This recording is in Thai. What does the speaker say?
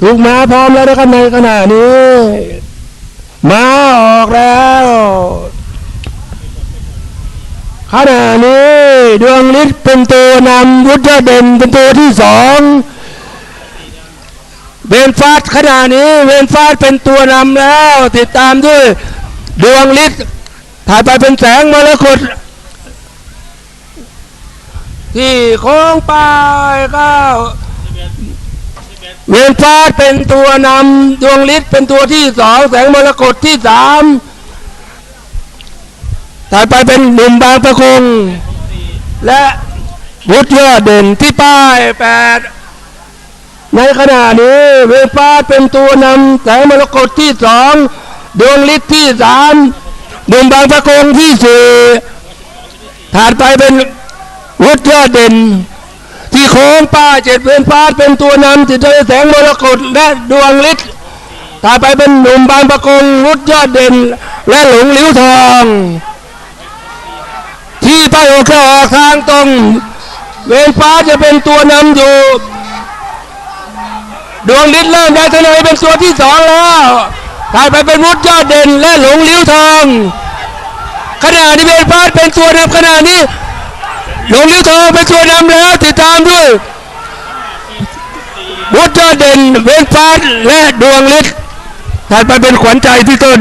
ถูกมาพร้อมแล้วนะครับในขณะนี้มาออกแล้วขณะนี้ดวงฤทธิ์เป็นตัวนำวุฒิเด่นเป็นตัวที่สองเวนฟาดขณะนี้เวนฟาดเป็นตัวนำแล้ว ติดตามด้วยดวงฤทธิ์ถ่ายไปเป็นแสงมรกตที่โค้งไปก้าว เวนฟาเป็นตัวนำดวงฤทธิ์เป็นตัวที่สองแสงมรกตที่สามถ่ายไปเป็นหนุ่มบางประคง และวุฒิยอดเด่นที่ป้ายแปดในขณะนี้เวฟ้าเป็นตัวนำแสงมรกตที่สองดวงฤทธิ์ที่สามหนุ่มบางประกงที่สี่ถัดไปเป็นวุฒิยอดเด่น ที่โค้งป้าเจ็ดเวฟ้าเป็นตัวนำติดด้วยแสงมรกตและดวงฤทธิ์ถัดไปเป็นหนุ่มบางประกงวุฒิยอดเด่น และหลงลิ้วทอง ที่ไปออกจะออกทางตรง เวนฟ้าจะเป็นตัวนำอยู่ ดวงฤทธิ์เริ่มได้ทนายเป็นตัวที่สองแล้วถ่ายไปเป็นวุฒิยอดเด่น และหลงลิ้วทองขณะนี้เวนฟ้าเป็นตัวนำขณะนี้ ลงลิ้วทองเป็นตัวนำแล้วติดตามด้วยวุฒิยอดเด่นเวนฟ้าและดวงฤทธิ์ถัดไปเป็นขวัญใจที่ต้น